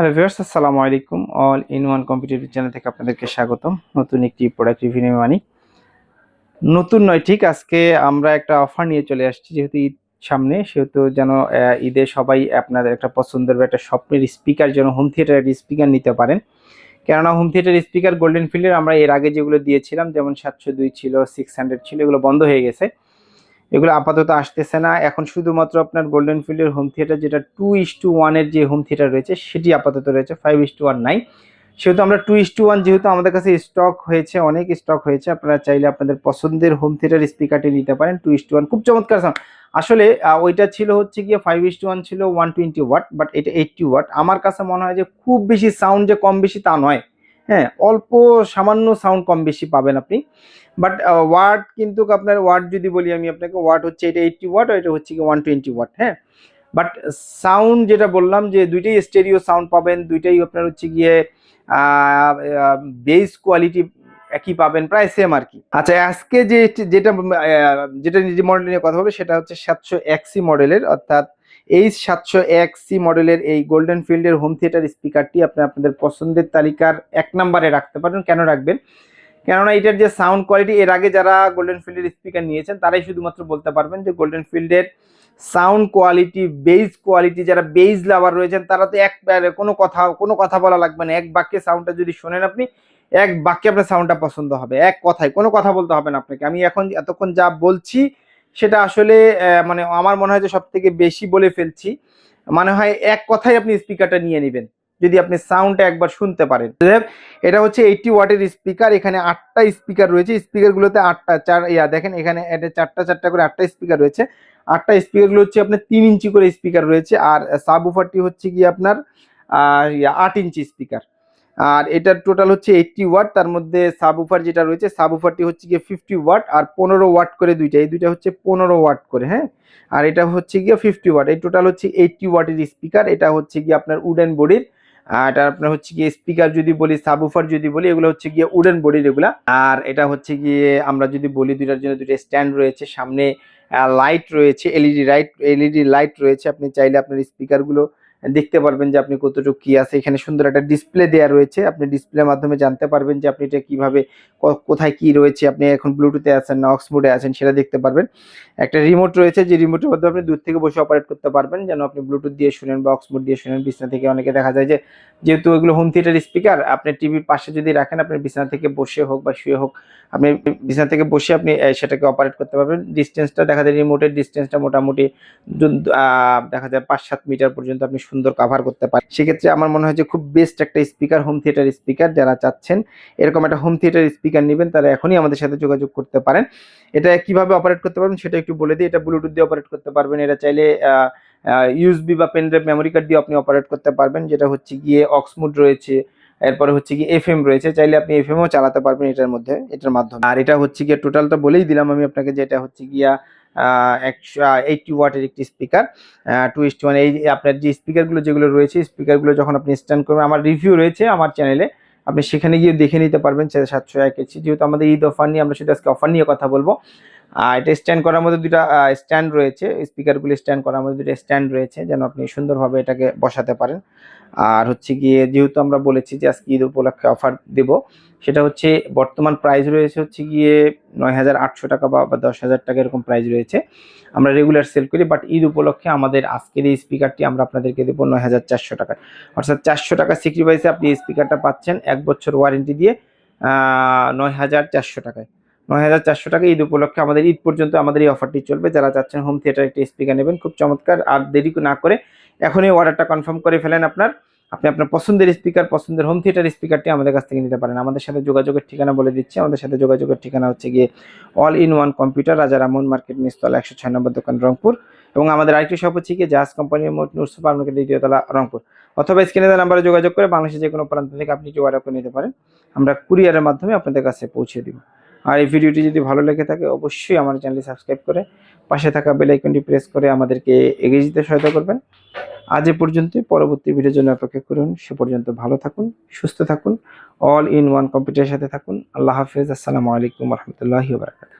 Hello viewers, আসসালামু আলাইকুম। All in one competitive channel থেকে আপনাদেরকে স্বাগতম। নতুন একটি প্রোডাক্ট রিভিউ নিয়ে মানি। নতুন নয়, ঠিক আজকে আমরা একটা অফার নিয়ে চলে আসছি, যেহেতু ঈদ সামনে, সেহেতু যেন ঈদে সবাই আপনাদের একটা পছন্দের একটা স্বপ্নের স্পিকার যেন হোম থিয়েটারের স্পিকার নিতে পারেন। কেননা হোম থিয়েটার স্পিকার গোল্ডেন ফিল্ডের আমরা এর আগে যেগুলো দিয়েছিলাম, যেমন সাতশো দুই ছিল সিক্স হান্ড্রেড ছিল, এগুলো বন্ধ হয়ে গেছে। এগুলো আপাতত আসতেছে না। এখন শুধুমাত্র আপনার গোল্ডেন ফিল্ডের হোম থিয়েটার যেটা টু ইস টু ওয়ানের যে হোম থিয়েটার রয়েছে, সেটি আপাতত রয়েছে ফাইভ ইস টু ওয়ান নাই। সেহেতু আমরা টু ইস টু ওয়ান যেহেতু আমাদের কাছে স্টক হয়েছে, অনেক স্টক হয়েছে, আপনারা চাইলে আপনাদের পছন্দের হোম থিয়েটার স্পিকারটি নিতে পারেন টু ইস টু ওয়ান খুব চমৎকার সাউন্ড আসলে ওইটা ছিল হচ্ছে গিয়ে ফাইভ ইস টু ওয়ান ছিল ওয়ান টোয়েন্টি ওয়াট বাট এটা এইটটি ওয়াট আমার কাছে মনে হয় যে খুব বেশি সাউন্ড যে কম বেশি তা নয়। হ্যাঁ অল্প সামান্য সাউন্ড কম বেশি পাবেন আপনি। বাট ওয়াট কিন্তু আপনার ওয়াট যদি বলি আমি আপনাকে ওয়াট হচ্ছে এটা এইটটি ওয়াট এটা হচ্ছে কি ওয়ান টোয়েন্টি ওয়াট হ্যাঁ? বাট সাউন্ড যেটা বললাম যে দুইটাই স্টেরিও সাউন্ড পাবেন, দুইটাই আপনার হচ্ছে গিয়ে বেস কোয়ালিটি একই পাবেন, প্রায় সেম আর কি। আচ্ছা আজকে যে, যেটা যেটা যে মডেল নিয়ে কথা বলব, সেটা হচ্ছে সাতশো এক্সি মডেলের অর্থাৎ এই সাতশো এক সি মডেলের এই গোল্ডেন ফিল্ডের হোম থিয়েটার স্পিকারটি আপনি আপনাদের পছন্দের তালিকার এক নম্বরে রাখতে পারেন। কেন রাখবেন? কেননা এটার যে সাউন্ড কোয়ালিটি এর আগে যারা গোল্ডেন ফিল্ডের স্পিকার নিয়েছেন, তারাই শুধুমাত্র বলতে পারবেন যে গোল্ডেন ফিল্ডের সাউন্ড কোয়ালিটি বেস কোয়ালিটি যারা বেস লাভার রয়েছেন, তারা তো এক কোনো কথা কোনো কথা বলা লাগবে না। এক বাক্যে সাউন্ডটা যদি শোনেন আপনি, এক বাক্যে আপনার সাউন্ডটা পছন্দ হবে। এক কথায়, কোনো কথা বলতে হবে না আপনাকে। আমি এখন এতক্ষণ যা বলছি সেটা আসলে মানে আমার মনে হয় যে সব থেকে বেশি বলে ফেলছি। মনে হয় এক কথায় আপনি স্পিকারটা নিয়ে নেবেন, যদি আপনি সাউন্ডটা একবার শুনতে পারেন। এটা হচ্ছে এইটটি ওয়াটের স্পিকার এখানে আটটা স্পিকার রয়েছে। স্পিকারগুলোতে আটটা, চার, ইয়া, দেখেন এখানে এটা চারটা চারটা করে আটটা স্পিকার রয়েছে। আটটা স্পিকারগুলো হচ্ছে আপনার তিন ইঞ্চি করে স্পিকার রয়েছে। আর সাব উফারটি হচ্ছে কি আপনার আট ইঞ্চি স্পিকার আর এটার টোটাল হচ্ছে এইটটি ওয়াট তার মধ্যে সাব উফার যেটা রয়েছে সাব উফারটি হচ্ছে গিয়ে ফিফটি ওয়াট আর পনেরো ওয়াট করে দুইটা। এই দুইটা হচ্ছে পনেরো ওয়াট করে হ্যাঁ? আর এটা হচ্ছে গিয়ে ফিফটি ওয়াট এই টোটাল হচ্ছে এইটটি ওয়াটের স্পিকার এটা হচ্ছে গিয়ে আপনার উডেন বডির এটা আপনার হচ্ছে গিয়ে স্পিকার যদি বলি সাবউফার যদি বলি, এগুলো হচ্ছে গিয়ে উডেন বডির এগুলা। আর এটা হচ্ছে গিয়ে আমরা যদি বলি, দুইটার জন্য দুইটা স্ট্যান্ড রয়েছে। সামনে লাইট রয়েছে এলইডি লাইট এলইডি লাইট রয়েছে। আপনি চাইলে আপনার স্পিকারগুলো দেখতে পারবেন যে আপনি কতটুকু কি আছে। এখানে সুন্দর একটা ডিসপ্লে দেওয়া রয়েছে। আপনি ডিসপ্লের মাধ্যমে জানতে পারবেন যে আপনি এটা কীভাবে কোথায় কি রয়েছে। আপনি এখন ব্লুটুথে আছেন না অক্সমোডে আছেন, সেটা দেখতে পারবেন। একটা রিমোট রয়েছে, যে রিমোটের মাধ্যমে আপনি দূর থেকে বসে অপারেট করতে পারবেন। যেন আপনি ব্লুটুথ দিয়ে শুনেন বা অক্সমোড দিয়ে শুনেন। বিছনা থেকে অনেকে দেখা যায় যে, যেহেতু এগুলো হোম থিয়েটার স্পিকার আপনি টিভির পাশে যদি রাখেন, আপনি বিছানা থেকে বসে হোক বা শুয়ে হোক, আপনি বিছানা থেকে বসে আপনি সেটাকে অপারেট করতে পারবেন। ডিস্টেন্সটা দেখা যায় রিমোটের ডিস্টেন্সটা মোটামুটি দেখা যায় পাঁচ সাত মিটার পর্যন্ত আপনি সুন্দর কাভার করতে পারে। সেক্ষেত্রে আমার মনে হয় যে খুব বেস্ট একটা স্পিকার হোম থিয়েটার স্পিকার যারা চাচ্ছেন, এরকম একটা হোম থিয়েটার স্পিকার নেবেন, তারা এখনই আমাদের সাথে যোগাযোগ করতে পারেন। এটা কীভাবে অপারেট করতে পারবেন সেটা একটু বলে দিই। এটা ব্লুটুথ দিয়ে অপারেট করতে পারবেন। এটা চাইলে ইউএসবি বা পেনড্রাইভ মেমোরি কার্ড দিয়ে আপনি অপারেট করতে পারবেন। যেটা হচ্ছে গিয়ে অক্সমুড রয়েছে এরপরে হচ্ছে কি এফএম রয়েছে, চাইলে আপনি এফএমও চালাতে পারবেন এটার মধ্যে, এটার মাধ্যমে। আর এটা হচ্ছে গিয়ে টোটালটা বলেই দিলাম আমি আপনাকে যে এটা হচ্ছে গিয়া একশো এইটটি ওয়াটের একটি স্পিকার টু ইস্ট ওয়ান এই আপনার যে স্পিকারগুলো যেগুলো রয়েছে স্পিকারগুলো যখন আপনি স্ট্যান্ড করবেন, আমার রিভিউ রয়েছে আমার চ্যানেলে আপনি সেখানে গিয়ে দেখে নিতে পারবেন সাতশো এক এসি যেহেতু আমাদের ঈদ অফার নিয়ে, আমরা সেটা আজকে অফার নিয়ে কথা বলব। এটা স্ট্যান্ড করার মধ্যে দুটা স্ট্যান্ড রয়েছে। স্পিকারগুলি স্ট্যান্ড করার মধ্যে দুটা স্ট্যান্ড রয়েছে, যেন আপনি সুন্দরভাবে এটাকে বসাতে পারেন। আর হচ্ছে গিয়ে যেহেতু আমরা বলেছি যে আজকে ঈদ উপলক্ষে অফার দেব, সেটা হচ্ছে বর্তমান প্রাইস রয়েছে হচ্ছে গিয়ে নয় হাজার আটশো টাকা বা দশ হাজার টাকা এরকম প্রাইস রয়েছে। আমরা রেগুলার সেল করি বাট ঈদ উপলক্ষে আমাদের আজকের এই স্পিকারটি আমরা আপনাদেরকে দেবো নয় হাজার চারশো টাকায় অর্থাৎ চারশো টাকা সিক্রিফাইসে আপনি স্পিকারটা পাচ্ছেন, এক বছর ওয়ারেন্টি দিয়ে নয় হাজার চারশো টাকায়। নয় হাজার চারশো টাকা ঈদ উপলক্ষে আমাদের ঈদ পর্যন্ত আমাদের এই অফারটি চলবে। যারা চাচ্ছেন হোম থিয়েটার একটি স্পিকার নেবেন, খুব চমৎকার। আর দেরি না করে এখনই অর্ডারটা কনফার্ম করে ফেলেন আপনার। আপনি আপনার পছন্দের স্পিকার পছন্দের হোম থিয়েটার স্পিকারটি আমাদের কাছ থেকে নিতে পারেন। আমাদের সাথে যোগাযোগের ঠিকানা বলে দিচ্ছি। আমাদের সাথে যোগাযোগের ঠিকানা হচ্ছে গিয়ে all in one computer Raja Raman market নিস্তলা একশো ছয় নম্বর দোকান, রংপুর। এবং আমাদের আরেকটি শপ হচ্ছে গিয়ে জাহাজ কোম্পানির মোট নুর সুপার মার্কেট দ্বিতীয়তলা রংপুর। অথবা স্ক্রিনে নাম্বারে যোগাযোগ করে বাংলাদেশের যে কোনো প্রান্ত থেকে আপনি এটি অর্ডার করে নিতে পারেন। আমরা কুরিয়ারের মাধ্যমে আপনাদের কাছে পৌঁছে দিব। আর এই ভিডিওটি যদি ভালো লেগে থাকে, অবশ্যই আমার চ্যানেলটি সাবস্ক্রাইব করে পাশে থাকা বেল আইকনটি প্রেস করে আমাদেরকে এগিয়ে যেতে সহায়তা করবেন। আজ এ পর্যন্তই। পরবর্তী ভিডিওর জন্য অপেক্ষা করুন। সে পর্যন্ত ভালো থাকুন, সুস্থ থাকুন অল ইন ওয়ান কম্পিউটারের সাথে থাকুন। আল্লাহ হাফেজ। আসসালামু আলাইকুম রহমতুল্লাহি বারাকাতুহু।